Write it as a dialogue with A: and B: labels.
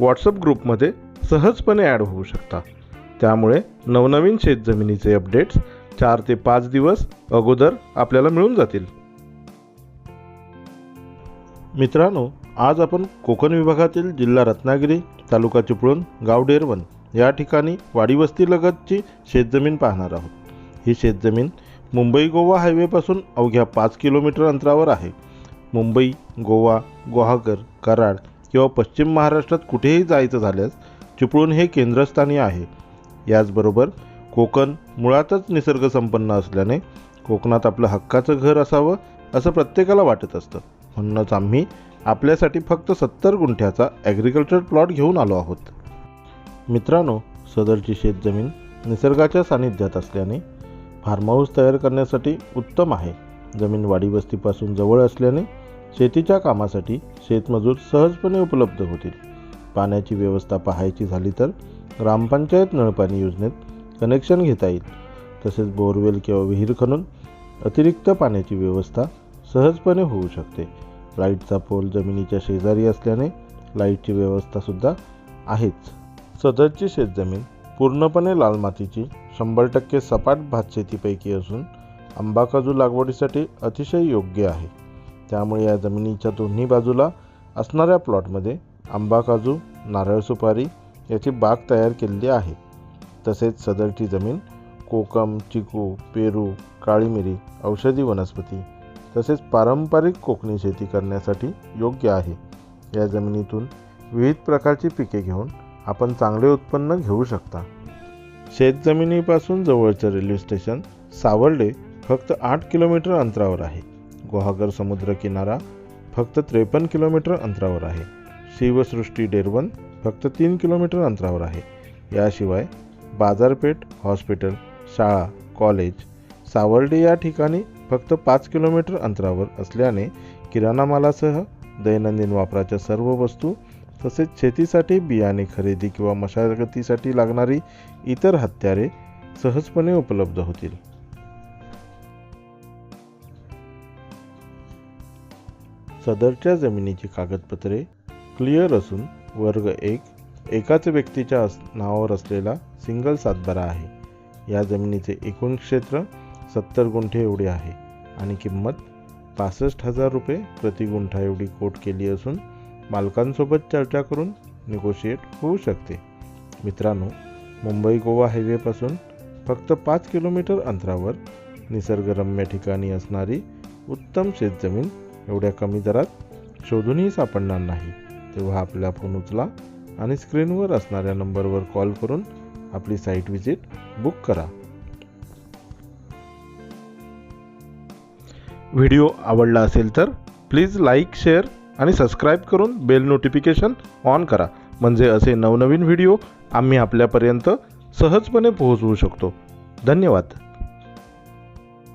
A: WhatsApp ग्रुपमध्ये सहजपणे add होऊ शकता. त्यामुळे नवनवीन शेतजमिनीचे अपडेट्स चार ते पाच दिवस अगोदर आपल्याला मिळून जातील. मित्रांनो आज आपण कोकण विभागातील जिल्हा रत्नागिरी तालुका चिपळूण गाव डेरवन या ठिकाणी वाडीवस्तीलगतची शेतजमीन पाहणार आहोत. ही शेतजमीन मुंबई गोवा हायवेपासून अवघ्या पाच किलोमीटर अंतरावर आहे. मुंबई गोवा गुहागर कराड किंवा पश्चिम महाराष्ट्रात कुठेही जायचं झाल्यास चिपळूण हे केंद्रस्थानी आहे. याचबरोबर कोकण मुळातच निसर्गसंपन्न असल्याने कोकणात आपलं हक्काचं घर असावं असं प्रत्येकाला वाटत असतं. म्हणूनच आम्ही आपल्यासाठी फक्त सत्तर गुंठ्याचा ॲग्रिकल्चर प्लॉट घेऊन आलो आहोत. मित्रांनो सदरची शेतजमीन निसर्गाच्या सानिध्यात असल्याने फार्म हाऊस तयार करण्यासाठी उत्तम आहे. जमीन वाडीवस्तीपासून जवळ असल्याने शेतीच्या कामासाठी शेतमजूर सहजपणे उपलब्ध होतील. पाण्याची व्यवस्था पाहायची झाली तर ग्रामपंचायत नळपाणी योजनेत कनेक्शन घेता येईल. तसेच बोरवेल किंवा विहीर खणून अतिरिक्त पाण्याची व्यवस्था सहजपणे होऊ शकते. लाईटचा पोल जमिनीच्या शेजारी असल्याने लाईटची व्यवस्थासुद्धा आहेच. सदरची शेतजमीन पूर्णपणे लाल मातीची शंभर टक्के सपाट भातशेतीपैकी असून आंबा काजू लागवडीसाठी अतिशय योग्य आहे. त्यामुळे या जमिनीच्या दोन्ही बाजूला असणाऱ्या प्लॉटमध्ये आंबा काजू नारळ सुपारी याची बाग तयार केलेली आहे. तसेच सदरची जमीन कोकम चिकू पेरू काळी मिरी औषधी वनस्पती तसेच पारंपरिक कोकणी शेती करण्यासाठी योग्य आहे. या जमिनीतून विविध प्रकारची पिके घेऊन आपण चांगले उत्पन्न घेऊ शकता. शेतजमिनीपासून जवळचं रेल्वे स्टेशन सावर्डे फक्त आठ किलोमीटर अंतरावर आहे. गुहागर समुद्र किनारा फक्त त्रेपन्न किलोमीटर अंतरावर आहे. शिवसृष्टी डेरवन फक्त तीन किलोमीटर अंतरावर आहे. याशिवाय बाजारपेठ हॉस्पिटल शाळा कॉलेज सावर्डे या ठिकाणी फक्त पाच किलोमीटर अंतरावर असल्याने किराणा मालासह दैनंदिन वापराच्या सर्व वस्तू तसेच शेतीसाठी बियाणे खरेदी किंवा मशागतीसाठी लागणारी इतर हत्यारे सहजपणे उपलब्ध होतील. सदरच्या जमिनीची कागदपत्रे क्लिअर असून वर्ग एक एकाच व्यक्तीच्या अस नावावर असलेला सिंगल सातबारा आहे. या जमिनीचे एकूण क्षेत्र सत्तर गुंठे एवढे आहे आणि किंमत पासष्ट हजार रुपये प्रति गुंठा एवढी कोट केली असून मालकांसोबत चर्चा करून निगोशिएट होऊ शकते. मित्रांनो मुंबई गोवा हायवेपासून फक्त पाच किलोमीटर अंतरावर निसर्गरम्य ठिकाणी असणारी उत्तम शेतजमीन एवढ्या कमी दरात शोधूनही सापडणार नाही. तेव्हा आपला फोन उचला आणि स्क्रीनवर असणाऱ्या नंबरवर कॉल करून आपली साईट व्हिजिट बुक करा. व्हिडिओ आवडला असेल तर प्लीज लाईक शेअर आणि सबस्क्राईब करून बेल नोटिफिकेशन ऑन करा. म्हणजे असे नवनवीन व्हिडिओ आम्ही आपल्यापर्यंत सहजपणे पोहोचवू शकतो. धन्यवाद.